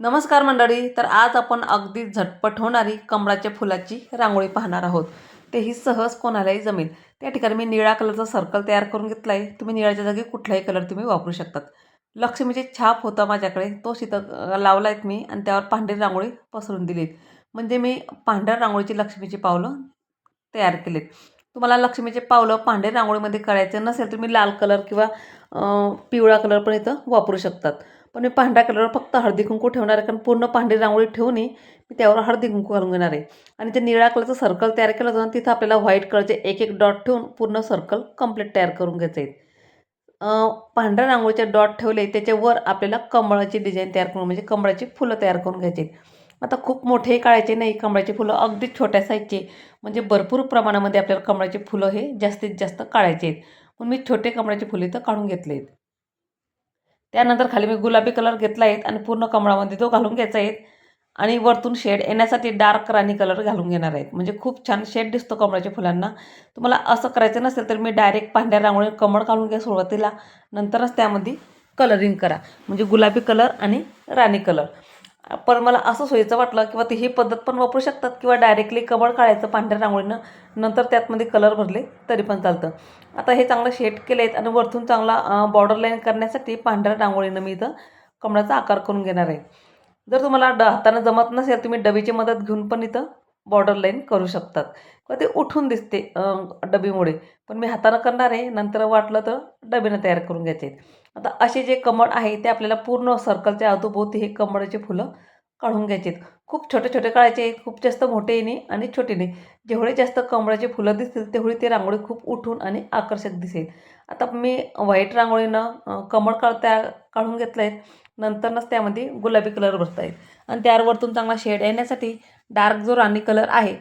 नमस्कार मंडळी तर आज आपण अगदी झटपट होणारी कमळाच्या फुलाची रांगोळी पाहणार आहोत. तेही सहज कोणालाही जमेल त्या ठिकाणी मी निळा कलरचा सर्कल तयार करून घेतला आहे तुम्ही निळ्याच्या जागी कुठलाही कलर तुम्ही वापरू शकतात. लक्ष्मीचे छाप होता माझ्याकडे. तो शितं लावला आहेत मी आणि त्यावर पांढरी रांगोळी पसरून दिलीत. म्हणजे मी पांढऱ्या रांगोळीची लक्ष्मीची पावलं तयार केलीत. तुम्हाला लक्ष्मीचे पावलं पांढरे रांगोळीमध्ये करायचे नसेल तुम्ही लाल कलर किंवा पिवळा कलर पण इथं वापरू शकतात. पण मी पांढऱ्या कलरवर फक्त हळदी कुंकू ठेवणार आहे. कारण पूर्ण पांढरी रांगोळी ठेवून मी त्यावर हळदी कुंकू घालून घेणार आहे. आणि जे निळ्या कलरचं सर्कल तयार केलं होतं तिथं आपल्याला व्हाईट कलरचे एक एक डॉट ठेवून पूर्ण सर्कल कंप्लीट तयार करून घ्यायचं आहे. पांढऱ्या रांगोळीचे डॉट ठेवले त्याच्यावर आपल्याला कमळाची डिझाईन तयार करून म्हणजे कमळाची फुलं तयार करून घ्यायची आहेत. आता खूप मोठेही काढायचे नाही कमळाची फुलं अगदी छोट्या साईजचे म्हणजे भरपूर प्रमाणामध्ये आपल्याला कमळाची फुलं हे जास्तीत जास्त काढायचे आहेत. म्हणून मी छोटे कमळाची फुलं इथं काढून घेतले आहेत. त्यानंतर खाली मी गुलाबी कलर घेतला आहे आणि पूर्ण कमळामध्ये तो घालून घ्यायचा आहे. आणि वरतून शेड येण्यासाठी डार्क राणी कलर घालून घेणार आहेत. म्हणजे खूप छान शेड दिसतो कमळाच्या फुलांना. तुम्हाला असं करायचं नसेल तर मी डायरेक्ट पांढऱ्या रांगोळी कमळ काढून घ्या सुरुवातीला. नंतरच त्यामध्ये कलरिंग करा. म्हणजे गुलाबी कलर आणि राणी कलर पण मला असं सोयीचं वाटलं किंवा ती ही पद्धत पण वापरू शकतात किंवा डायरेक्टली कमळ काढायचं पांढऱ्या रांगोळीनं नंतर त्यातमध्ये कलर भरले तरी पण चालतं. आता हे चांगलं शेड केले आहेत आणि वरतून चांगला बॉर्डर लाईन करण्यासाठी पांढऱ्या रांगोळीनं मी इथं कमळाचा आकार करून घेणार आहे. जर तुम्हाला ड हातानं जमत नसेल तुम्ही डबीची मदत घेऊन पण इथं बॉर्डर लाईन करू शकतात. किंवा ते उठून दिसते डबीमुळे. पण मी हातानं करणार आहे नंतर वाटलं तर डबीनं तयार करून घ्यायचे आहेत. आता असे जे कमळ आहे ते आपल्याला पूर्ण सर्कलच्या आजूभोवती हे कमळाचे फुलं काढून घ्यायचे खूप छोटे छोटे काढायचे खूप जास्त मोठे नाही आणि छोटे नाही जेवढे जास्त कमळाचे फुलं दिसतील तेवढी ते रांगोळी खूप उठून आणि आकर्षक दिसेल. आता मी व्हाईट रांगोळीनं कमळ काढता त्या काढून घेतलं आहे नंतरच त्यामध्ये गुलाबी कलर भरता येईल. आणि त्यावर वरतून चांगला शेड येण्यासाठी डार्क जो राणी कलर आहे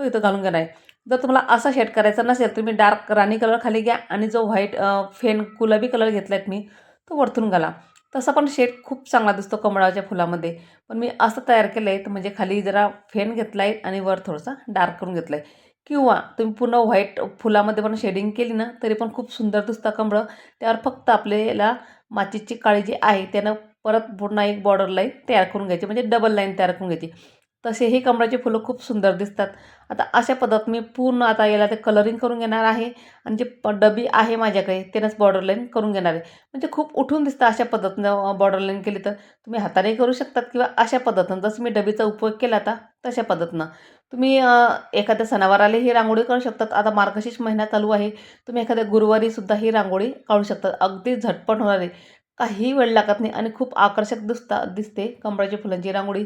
तो इथं घालून घेणार आहे. जर तुम्हाला असा शेड करायचा नसेल तुम्ही डार्क राणी कलर खाली घ्या आणि जो व्हाईट फेन गुलाबी कलर घेतला आहेत मी तो वरतून घाला. तसा पण शेड खूप चांगला दिसतो कमळाच्या फुलामध्ये. पण मी असं तयार केलं आहे तर म्हणजे खाली जरा फेन घेतला आहे आणि वर थोडासा डार्क करून घेतला आहे किंवा तुम्ही पूर्ण व्हाईट फुलामध्ये पण शेडिंग केली ना तरी पण खूप सुंदर दिसतं कमळं. त्यावर फक्त आपल्याला माचीची काळी जी आहे त्यानं परत पूर्ण एक बॉर्डर लाईन तयार करून घ्यायची. म्हणजे डबल लाईन तयार करून घ्यायची. तसेही कमळाची फुलं खूप सुंदर दिसतात. आता अशा पद्धत मी पूर्ण आता याला ते कलरिंग करून घेणार आहे. आणि जे प डबी आहे माझ्याकडे त्यानंच बॉर्डर लाईन करून घेणार आहे. म्हणजे खूप उठून दिसतं अशा पद्धतीनं बॉर्डर लाईन केली तर. तुम्ही हाताने करू शकतात किंवा अशा पद्धतीनं जसं मी डबीचा उपयोग केला आता तशा पद्धतीनं. तुम्ही एखाद्या सणावाराला ही रांगोळी काढू शकतात. आता मार्गशीर्ष महिना चालू आहे. तुम्ही एखाद्या गुरुवारीसुद्धा ही रांगोळी काढू शकतात. अगदी झटपट होणार आहे. काही वेळ लागत नाही आणि खूप आकर्षक दिसता दिसते कमळाची फुलांची रांगोळी.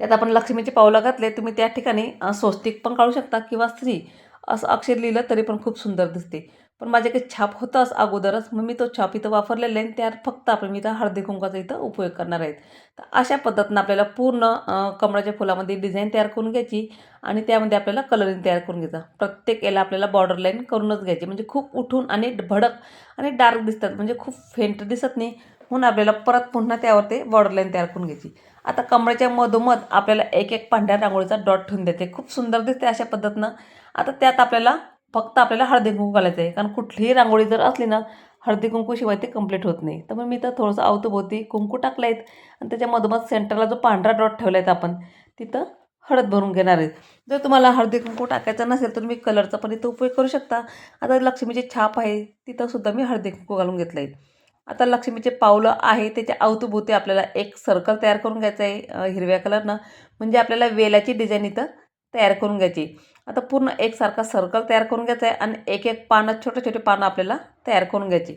त्यात आपण लक्ष्मीचे पावलं घातले तुम्ही त्या ठिकाणी स्वस्तिक पण काढू शकता किंवा स्त्री असं अक्षर लिहिलं तरी पण खूप सुंदर दिसते. पण माझ्याकडे छाप होताच अगोदरच मग मी तो छाप इथं वापरलेला आहे त्यात फक्त आपण मी इथं हळदी कुंकाचा इथं उपयोग करणार आहेत. तर अशा पद्धतीनं आपल्याला पूर्ण कमळाच्या फुलामध्ये डिझाईन तयार करून घ्यायची आणि त्यामध्ये आपल्याला कलरिंग तयार करून घ्यायचा. प्रत्येक याला आपल्याला बॉर्डर लाईन करूनच घ्यायची. म्हणजे खूप उठून आणि भडक आणि डार्क दिसतात. म्हणजे खूप फेंट दिसत नाही. म्हणून आपल्याला परत पुन्हा त्यावर ते बॉर्डर लाईन तयार करून घ्यायची. आता कमळाच्या मधोमध आपल्याला एक एक पांढऱ्या रांगोळीचा डॉट ठेवून देते. खूप सुंदर दिसते अशा पद्धतीनं. आता त्यात आपल्याला फक्त आपल्याला हळदी कुंकू घालायचं आहे. कारण कुठलीही रांगोळी जर असली ना हळदी कुंकूशिवाय ते कंप्लीट होत नाही. तर मग मी तर थोडंसं अवतोभोवती कुंकू टाकलं आहेत आणि त्याच्या मधोमध सेंटरला जो पांढरा डॉट ठेवला आहेत आपण तिथं हळद भरून घेणार आहेत. जर तुम्हाला हळदी कुंकू टाकायचं नसेल तर तुम्ही कलरचा पण इथं उपयोग करू शकता. आता लक्ष्मीची छाप आहे तिथंसुद्धा मी हळदी कुंकू घालून घेतलं आहे आता लक्ष्मीचे पावलं आहे त्याच्या अवतीभोवती आपल्याला एक सर्कल तयार करून घ्यायचं आहे हिरव्या कलरनं म्हणजे आपल्याला वेलाची डिझाईन इथं तयार करून घ्यायची. आता पूर्ण एकसारखा सर्कल तयार करून घ्यायचा आहे आणि एक एक पानं छोटे छोटे पानं आपल्याला तयार करून घ्यायची.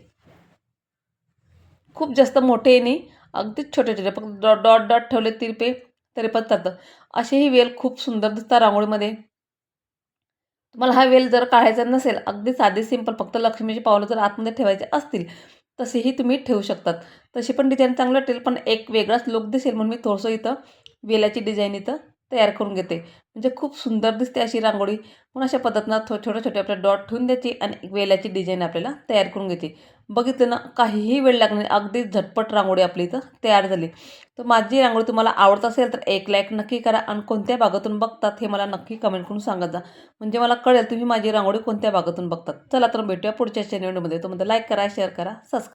खूप जास्त मोठे नाही अगदीच छोटे छोटे फक्त डॉट डॉट डॉट ठेवले तिरपे तरी पण चालतं. असेही वेल खूप सुंदर दिसतात रांगोळीमध्ये. तुम्हाला हा वेल जर काढायचा नसेल अगदी साधी सिंपल फक्त लक्ष्मीची पावलं जर आतमध्ये ठेवायचे असतील तसेही तुम्ही ठेवू शकतात. तशी पण डिझाईन चांगलं वाटेल पण एक वेगळाच लुक दिसेल म्हणून मी थोडंसं इथं वेलाची डिझाईन इथं तयार करून घेते. म्हणजे खूप सुंदर दिसते अशी रांगोळी. पण अशा पद्धतीनं थो छोटे छोटे आपल्या डॉट ठेवून द्यायची आणि वेलाची डिझाईन आपल्याला तयार करून घ्यायची. बघितलं ना काहीही वेळ लागणार अगदी झटपट रांगोळी आपली इथं तयार झाली. तर माझी रांगोळी तुम्हाला आवडत असेल तर एक लाईक नक्की करा आणि कोणत्या भागातून बघतात हे मला नक्की कमेंट करून सांगत जा. म्हणजे मला कळेल तुम्ही माझी रांगोळी कोणत्या भागातून बघतात. चला तर भेटूया पुढच्या चॅनलमध्ये तो लाईक करा शेअर करा सबस्क्राईब